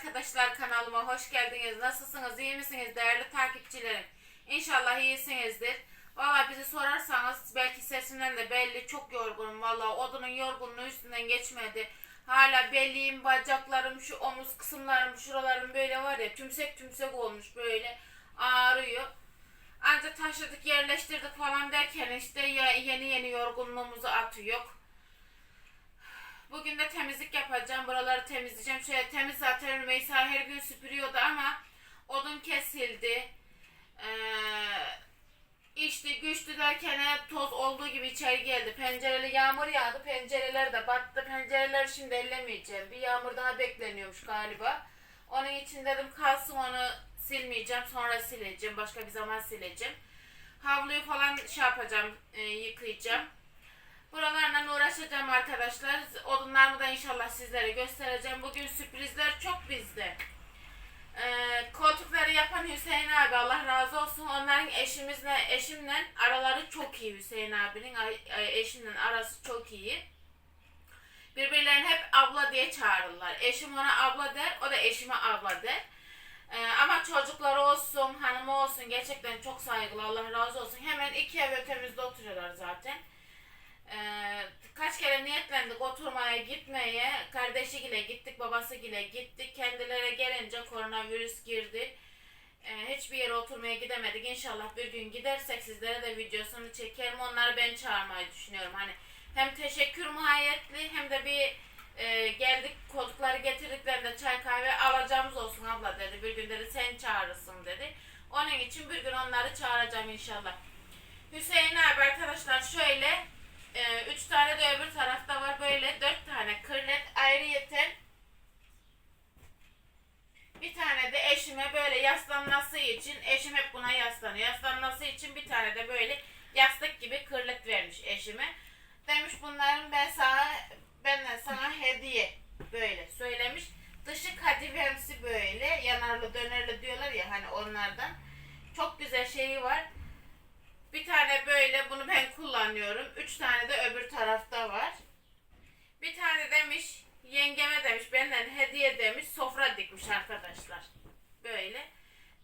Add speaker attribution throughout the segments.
Speaker 1: arkadaşlar kanalıma hoş geldiniz. Nasılsınız? iyi misiniz değerli takipçilerim? İnşallah iyisinizdir. Valla bizi sorarsanız belki sesimden de belli çok yorgunum. Valla odunun yorgunluğu üstünden geçmedi. Hala belliğim, bacaklarım, şu omuz kısımlarım, şuralarım böyle var ya tümsek tümsek olmuş böyle ağrıyor. Ancak taşıdık yerleştirdik falan derken işte yeni yeni yorgunluğumuzu atıyor. Bugün de temizlik yapacağım. Buraları temizleyeceğim. Şöyle temiz zaten Rümeysa her gün süpürüyordu ama odun kesildi. Ee, içti güçtü derken toz olduğu gibi içeri geldi. Pencereli yağmur yağdı. Pencereler de battı. Pencereleri şimdi ellemeyeceğim. Bir yağmur daha bekleniyormuş galiba. Onun için dedim kalsın onu silmeyeceğim. Sonra sileceğim. Başka bir zaman sileceğim. Havluyu falan şey yapacağım. e, yıkayacağım. Buralarla uğraşacağım arkadaşlar. Odunlarımı da inşallah sizlere göstereceğim. Bugün sürprizler çok bizde. Ee, koltukları yapan Hüseyin abi Allah razı olsun. Onların eşimizle eşimle araları çok iyi Hüseyin abinin eşimle arası çok iyi. Birbirlerini hep abla diye çağırırlar. Eşim ona abla der, o da eşime abla der. Ee, ama çocukları olsun, hanımı olsun gerçekten çok saygılı Allah razı olsun. Hemen iki ev ötemizde oturuyorlar zaten. Ee, kaç kere niyetlendik oturmaya gitmeye. Kardeşiyle gittik, babasıyla gittik. Kendileri gelince koronavirüs girdi. Ee, hiçbir yere oturmaya gidemedik. İnşallah bir gün gidersek sizlere de videosunu çekerim. Onları ben çağırmayı düşünüyorum. Hani hem teşekkür muhayyetli hem de bir e, geldik koltukları getirdiklerinde çay kahve alacağımız olsun abla dedi. Bir gün dedi sen çağırırsın dedi. Onun için bir gün onları çağıracağım inşallah. Hüseyin abi arkadaşlar şöyle e, üç tane de öbür tarafta var böyle dört tane kırlet ayrıyeten bir tane de eşime böyle yaslanması için eşim hep buna yaslanıyor. Yaslanması için bir tane de böyle yastık gibi kırlet vermiş eşime. Demiş bunların ben sana benden sana hediye böyle söylemiş. Dışı kadifemsi böyle yanarlı dönerli diyorlar ya hani onlardan. Çok güzel şeyi var. Bir tane böyle bunu ben kullanıyorum. Üç tane de öbür tarafta var. Bir tane demiş yengeme demiş benden hediye demiş sofra dikmiş arkadaşlar. Böyle.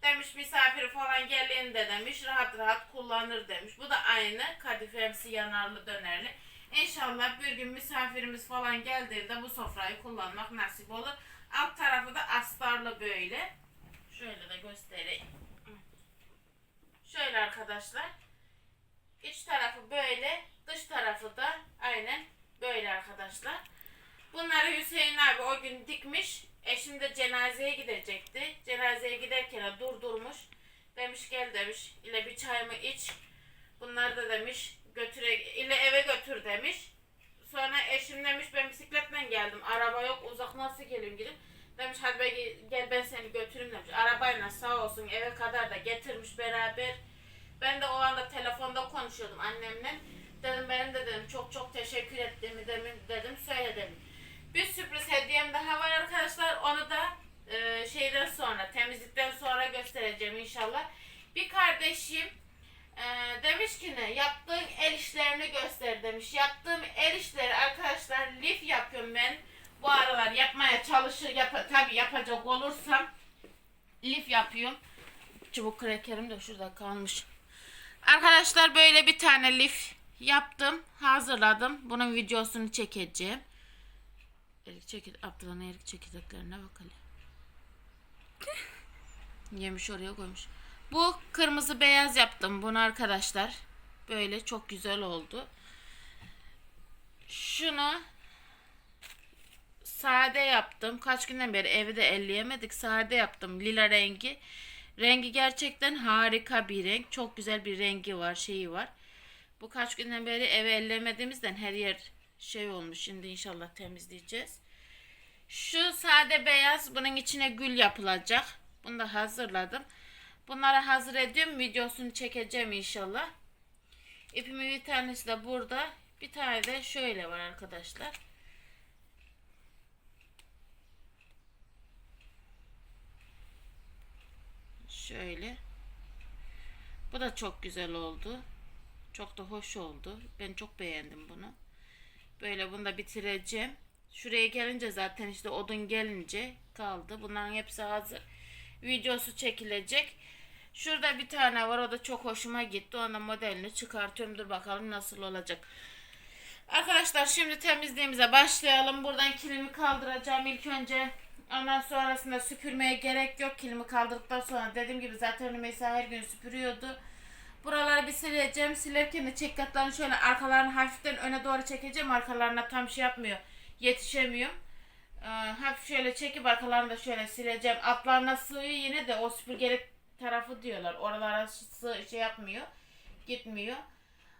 Speaker 1: Demiş misafir falan geldiğinde demiş rahat rahat kullanır demiş. Bu da aynı kadifemsi yanarlı dönerli. İnşallah bir gün misafirimiz falan geldiğinde bu sofrayı kullanmak nasip olur. Alt tarafı da astarlı böyle. Şöyle de göstereyim. Şöyle arkadaşlar. İç tarafı böyle, dış tarafı da aynen böyle arkadaşlar. Bunları Hüseyin abi o gün dikmiş. Eşim de cenazeye gidecekti. Cenazeye giderken de durdurmuş. Demiş gel demiş. ile bir çayımı iç. Bunları da demiş götüre ile eve götür demiş. Sonra eşim demiş ben bisikletle geldim. Araba yok uzak nasıl geleyim gidip. Demiş hadi be, gel ben seni götüreyim demiş. Arabayla sağ olsun eve kadar da getirmiş beraber. Ben de o anda telefonda konuşuyordum annemle. Dedim benim de dedim çok çok teşekkür ettiğimi demin dedim söyledim. Bir sürpriz hediyem daha var arkadaşlar. Onu da e, şeyden sonra temizlikten sonra göstereceğim inşallah. Bir kardeşim e, demiş ki ne yaptığın el işlerini göster demiş. Yaptığım el işleri arkadaşlar lif yapıyorum ben. Bu aralar yapmaya çalışır yap tabi yapacak olursam lif yapıyorum. Çubuk krekerim de şurada kalmış. Arkadaşlar böyle bir tane lif yaptım. Hazırladım. Bunun videosunu çekeceğim. Erik çekir, Abdullah'ın erik çekirdeklerine bak hele. Yemiş oraya koymuş. Bu kırmızı beyaz yaptım bunu arkadaşlar. Böyle çok güzel oldu. Şunu sade yaptım. Kaç günden beri evde elleyemedik. Sade yaptım. Lila rengi. Rengi gerçekten harika bir renk. Çok güzel bir rengi var, şeyi var. Bu kaç günden beri eve ellemediğimizden her yer şey olmuş. Şimdi inşallah temizleyeceğiz. Şu sade beyaz bunun içine gül yapılacak. Bunu da hazırladım. Bunları hazır ediyorum. Videosunu çekeceğim inşallah. İpimin bir tanesi de burada. Bir tane de şöyle var arkadaşlar. Şöyle. Bu da çok güzel oldu. Çok da hoş oldu. Ben çok beğendim bunu. Böyle bunu da bitireceğim. Şuraya gelince zaten işte odun gelince kaldı. Bunların hepsi hazır. Videosu çekilecek. Şurada bir tane var o da çok hoşuma gitti. Onun modelini çıkartıyorum. Dur bakalım nasıl olacak. Arkadaşlar şimdi temizliğimize başlayalım. Buradan kilimi kaldıracağım ilk önce. Ondan sonrasında süpürmeye gerek yok. Kilimi kaldırdıktan sonra dediğim gibi zaten Rümeysa her gün süpürüyordu. Buraları bir sileceğim. Silerken de çekyatlarını şöyle arkalarını hafiften öne doğru çekeceğim. Arkalarına tam şey yapmıyor. Yetişemiyorum. Ee, hafif şöyle çekip arkalarını da şöyle sileceğim. Altlarına sığıyor yine de o süpürgelik tarafı diyorlar. Oralara sığ, şey yapmıyor. Gitmiyor.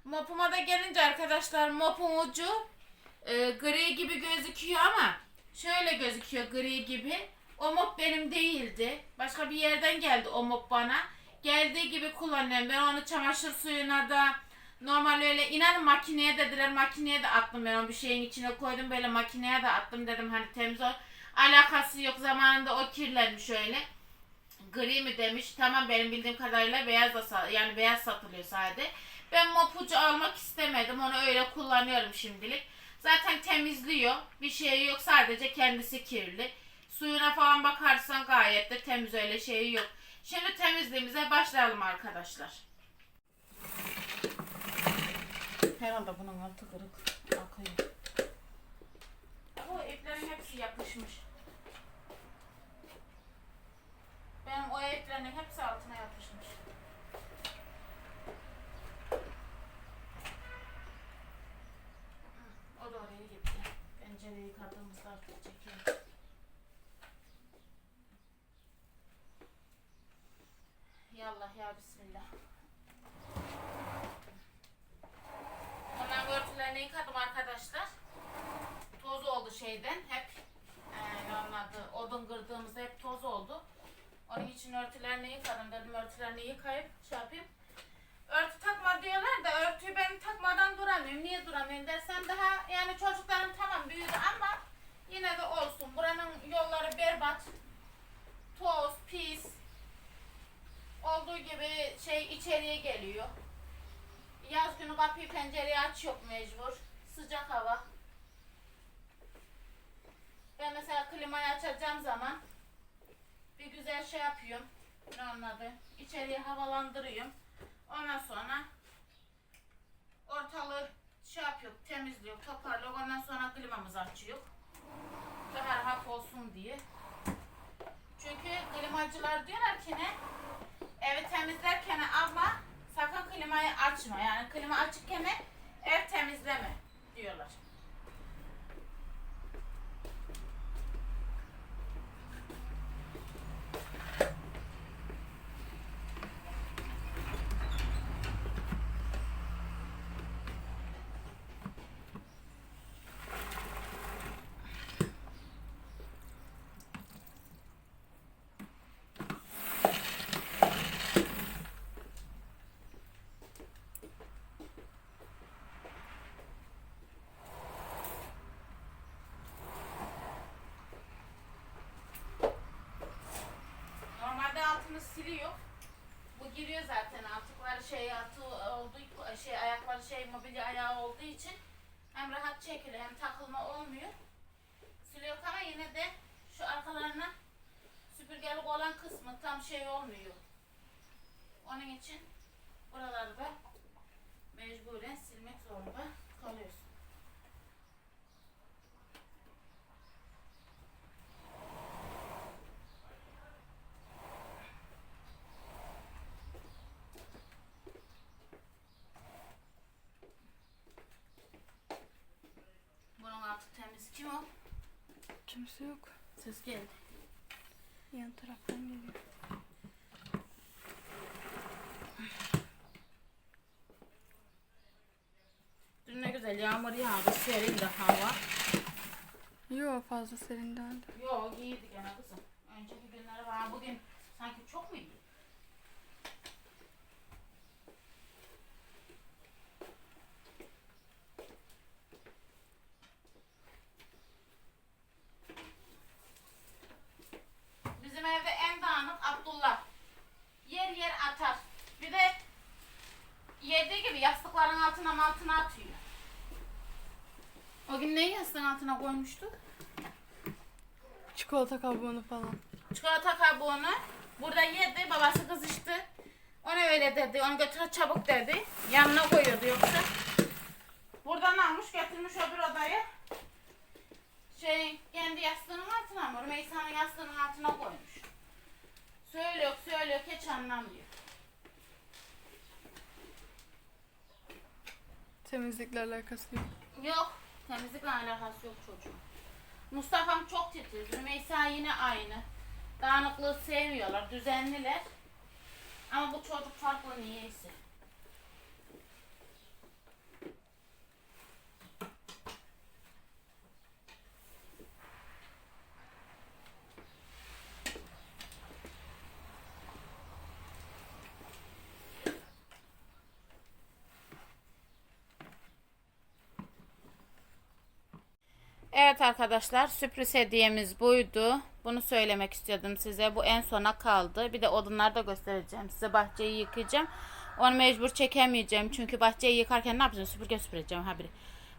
Speaker 1: Mopuma da gelince arkadaşlar mopun ucu e, gri gibi gözüküyor ama şöyle gözüküyor gri gibi. O mop benim değildi. Başka bir yerden geldi o mop bana. Geldiği gibi kullanıyorum. Ben onu çamaşır suyuna da normal öyle inanın makineye dediler makineye de attım ben onu bir şeyin içine koydum böyle makineye de attım dedim hani temiz ol. Alakası yok zamanında o kirlenmiş öyle. Gri mi demiş. Tamam benim bildiğim kadarıyla beyaz da yani beyaz satılıyor sadece. Ben mopucu almak istemedim. Onu öyle kullanıyorum şimdilik. Zaten temizliyor. Bir şey yok. Sadece kendisi kirli. Suyuna falan bakarsan gayet de temiz öyle şeyi yok. Şimdi temizliğimize başlayalım arkadaşlar. Herhalde bunun altı kırık. Akıyor. O iplerin hepsi yapışmış. Benim o iplerin hepsi altına yapışmış. O da oraya gitti. Pencereyi yıkadığımızda artık çekelim. Yallah ya bismillah. Ondan örtülerini yıkadım arkadaşlar. Toz oldu şeyden hep. Ee, ne onun adı, odun kırdığımızda hep toz oldu. Onun için örtülerini yıkadım dedim örtülerini yıkayıp şey yapayım. Örtü takma diyorlar da örtüyü ben takmadan duramıyorum. Niye duramıyorum dersen daha yani çocuklarım tamam büyüdü ama yine de olsun. Buranın yolları berbat. Toz, pis. Olduğu gibi şey içeriye geliyor. Yaz günü kapıyı pencereyi aç yok mecbur. Sıcak hava. Ben mesela klimayı açacağım zaman bir güzel şey yapıyorum. Ne anladı? İçeriye havalandırıyorum. Ondan sonra ortalığı şey yapıyor, temizliyor, toparlıyor. Ondan sonra klimamızı açıyor. Daha rahat olsun diye. Çünkü klimacılar diyorlar ki ne? Evi temizlerken ama sakın klimayı açma. Yani klima açıkken ev temizleme diyorlar. Altını siliyor. Bu giriyor zaten artıkları şey atı olduğu şey ayakları şey mobilya ayağı olduğu için hem rahat çekiliyor hem takılma olmuyor. Siliyor ama yine de şu arkalarına süpürgelik olan kısmı tam şey olmuyor. Onun için buraları da mecburen silmek zorunda kalıyorsun. Bunun altı temiz. Kim o?
Speaker 2: Kimse yok.
Speaker 1: Ses geldi.
Speaker 2: Yan taraftan geliyor.
Speaker 1: Dün ne güzel yağmur yağdı. Serin de hava.
Speaker 2: Yok fazla serin değildi.
Speaker 1: Yok iyiydi gene kızım. Önceki günleri var. Bugün sanki çok mu iyi? Bizim evde en dağınık Abdullah. Yer yer atar. Bir de yediği gibi yastıkların altına koymuştuk?
Speaker 2: Çikolata kabuğunu falan.
Speaker 1: Çikolata kabuğunu burada yedi. Babası kızıştı. Ona öyle dedi. Onu götür çabuk dedi. Yanına koyuyordu yoksa. Buradan almış götürmüş öbür odaya. Şey kendi yastığının altına mı? Rümeysa'nın yastığının altına koymuş. Söylüyor söylüyor hiç anlamıyor.
Speaker 2: Temizlikle alakası yok.
Speaker 1: Yok. Temizlikle alakası yok çocuğun. Mustafa'm çok titiz. Rümeysa yine aynı. Dağınıklığı sevmiyorlar. Düzenliler. Ama bu çocuk farklı niyeyse. Evet arkadaşlar sürpriz hediyemiz buydu. Bunu söylemek istiyordum size. Bu en sona kaldı. Bir de odunları da göstereceğim. Size bahçeyi yıkayacağım. Onu mecbur çekemeyeceğim. Çünkü bahçeyi yıkarken ne yapacağım? Süpürge süpüreceğim ha biri.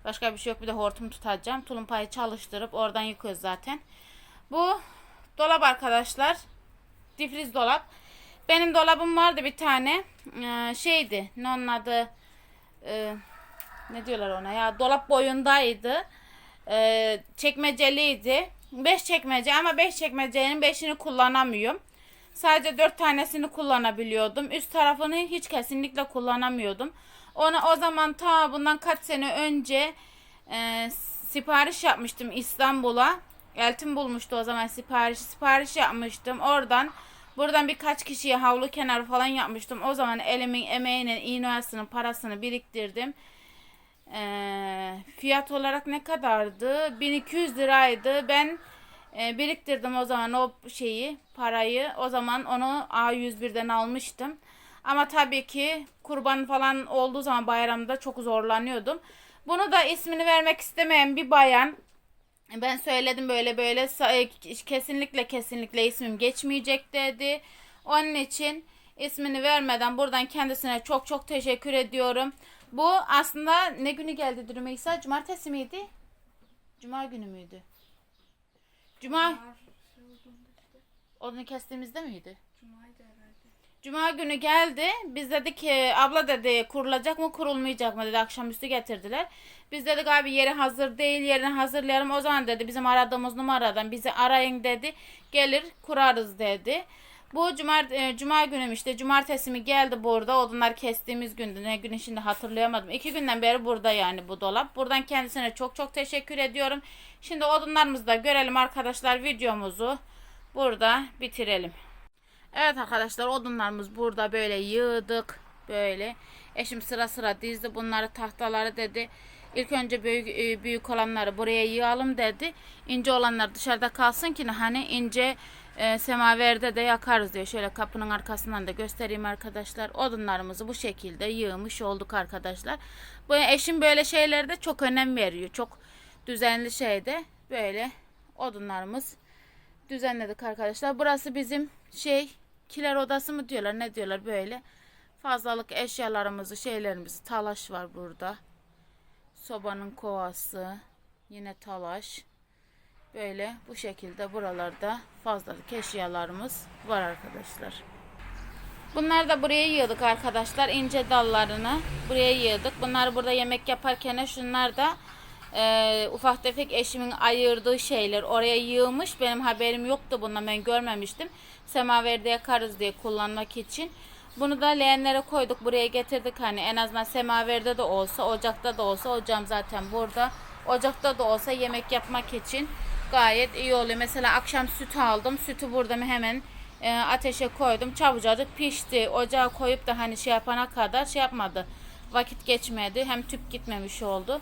Speaker 1: Başka bir şey yok. Bir de hortum tutacağım. Tulumpayı çalıştırıp oradan yıkıyoruz zaten. Bu dolap arkadaşlar. Difriz dolap. Benim dolabım vardı bir tane. Ee, şeydi. Ne onun adı? Ee, ne diyorlar ona ya? Dolap boyundaydı e, çekmeceliydi. 5 çekmece ama 5 çekmecenin 5'ini kullanamıyorum. Sadece 4 tanesini kullanabiliyordum. Üst tarafını hiç kesinlikle kullanamıyordum. Onu o zaman ta bundan kaç sene önce e, sipariş yapmıştım İstanbul'a. Eltim bulmuştu o zaman sipariş sipariş yapmıştım. Oradan buradan birkaç kişiye havlu kenarı falan yapmıştım. O zaman elimin emeğinin iğnesinin parasını biriktirdim. Ee, fiyat olarak ne kadardı? 1200 liraydı. Ben e, biriktirdim o zaman o şeyi, parayı. O zaman onu A101'den almıştım. Ama tabii ki kurban falan olduğu zaman bayramda çok zorlanıyordum. Bunu da ismini vermek istemeyen bir bayan ben söyledim böyle böyle e, kesinlikle kesinlikle ismim geçmeyecek dedi. Onun için ismini vermeden buradan kendisine çok çok teşekkür ediyorum. Bu aslında ne günü geldi Rümeysa? Cumartesi miydi? Cuma günü müydü? Cuma. Onu kestiğimizde miydi? Cuma günü geldi. Biz dedik ki abla dedi kurulacak mı kurulmayacak mı dedi. Akşamüstü getirdiler. Biz dedik abi yeri hazır değil yerini hazırlayalım. O zaman dedi bizim aradığımız numaradan bizi arayın dedi. Gelir kurarız dedi. Bu cumar, e, cuma günüm işte cumartesi mi geldi burada odunlar kestiğimiz gündü ne günü şimdi hatırlayamadım. İki günden beri burada yani bu dolap. Buradan kendisine çok çok teşekkür ediyorum. Şimdi odunlarımızı da görelim arkadaşlar videomuzu burada bitirelim. Evet arkadaşlar odunlarımız burada böyle yığdık böyle. Eşim sıra sıra dizdi bunları tahtaları dedi. İlk önce büyük e, büyük olanları buraya yığalım dedi. İnce olanlar dışarıda kalsın ki hani ince e, semaverde de yakarız diye. Şöyle kapının arkasından da göstereyim arkadaşlar. Odunlarımızı bu şekilde yığmış olduk arkadaşlar. Bu eşim böyle şeylerde çok önem veriyor. Çok düzenli şeyde böyle odunlarımız düzenledik arkadaşlar. Burası bizim şey kiler odası mı diyorlar ne diyorlar böyle. Fazlalık eşyalarımızı şeylerimizi talaş var burada. Sobanın kovası yine talaş. Böyle bu şekilde buralarda fazlalık eşyalarımız var arkadaşlar. Bunları da buraya yığdık arkadaşlar. ince dallarını buraya yığdık. Bunları burada yemek yaparken şunlar da e, ufak tefek eşimin ayırdığı şeyler oraya yığmış. Benim haberim yoktu bundan ben görmemiştim. Semaverde yakarız diye kullanmak için. Bunu da leğenlere koyduk buraya getirdik hani en azından semaverde de olsa ocakta da olsa ocağım zaten burada. Ocakta da olsa yemek yapmak için gayet iyi oluyor. Mesela akşam süt aldım. Sütü burada hemen e, ateşe koydum. Çabucacık pişti. Ocağa koyup da hani şey yapana kadar şey yapmadı. Vakit geçmedi. Hem tüp gitmemiş oldu.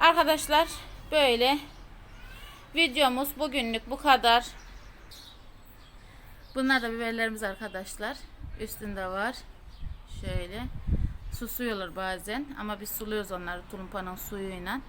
Speaker 1: Arkadaşlar böyle videomuz bugünlük bu kadar. Bunlar da biberlerimiz arkadaşlar. Üstünde var. Şöyle. Susuyorlar bazen ama biz suluyoruz onları tulumpanın suyuyla.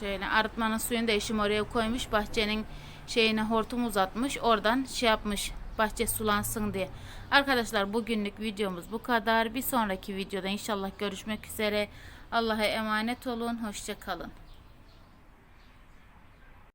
Speaker 1: Şöyle arıtmanın suyunu da eşim oraya koymuş. Bahçenin şeyine hortum uzatmış. Oradan şey yapmış. Bahçe sulansın diye. Arkadaşlar bugünlük videomuz bu kadar. Bir sonraki videoda inşallah görüşmek üzere. Allah'a emanet olun. Hoşça kalın.